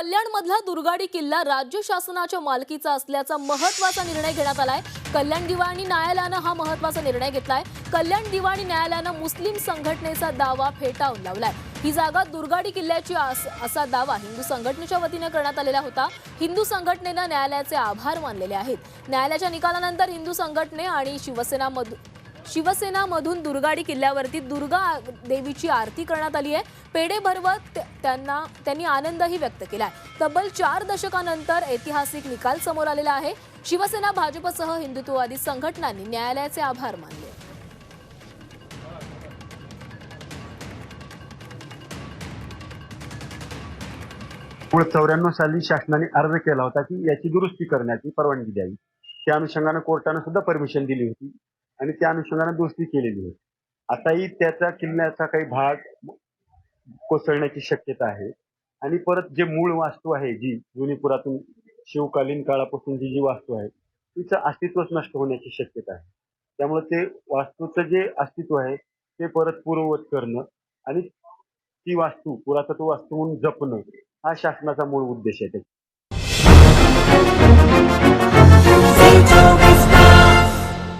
कल्याण मधला दुर्गाडी किल्ला राज्य शासनाच्या मालकीचा असल्याचा महत्त्वाचा निर्णय घेण्यात आलाय. कल्याण दिवाणी न्यायालयानं हा महत्त्वाचा निर्णय घेतलाय. कल्याण दिवाणी न्यायालयानं मुस्लिम संघटनेचा दावा फेटाळून लावलाय. ही जागा दुर्गाडी किल्ल्याची अस- असा दावा हिंदू संघटनेच्या वतीनं करण्यात आलेला होता. हिंदू संघटनेनं न्यायालयाचे आभार मानलेले आहेत. न्यायालयाच्या निकालानंतर हिंदू संघटने आणि शिवसेना शिवसेनामधून दुर्गाडी किल्ल्यावरती दुर्गा देवीची आरती करण्यात आली आहे. पेढे भरवत त्यांना त्यांनी आनंदही व्यक्त केला आहे. तब्बल चार दशकानंतर ऐतिहासिक निकाल समोर आलेला आहे. शिवसेना भाजपसह हिंदुत्ववादी संघटनांनी न्यायालयाचे आभार मानले. मूळ चौऱ्याण्णव साली शासनाने अर्ज केला होता की याची दुरुस्ती करण्याची परवानगी द्यावी. त्या अनुषंगाने कोर्टानं सुद्धा परमिशन दिली होती. आणि त्या अनुषंगानं दुरुस्ती केलेली होती. आताही त्याचा किल्ल्याचा काही भाग कोसळण्याची शक्यता आहे. आणि परत जे मूळ वास्तू आहे जी जुनी पुरातून शिवकालीन काळापासून जी जी वास्तू आहे तिचं अस्तित्वच नष्ट होण्याची शक्यता आहे. त्यामुळे ते वास्तूचं जे अस्तित्व आहे ते परत पूर्ववत करणं आणि ती वास्तू पुरातत्व वास्तू म्हणून जपणं हा शासनाचा मूळ उद्देश आहे त्याचा.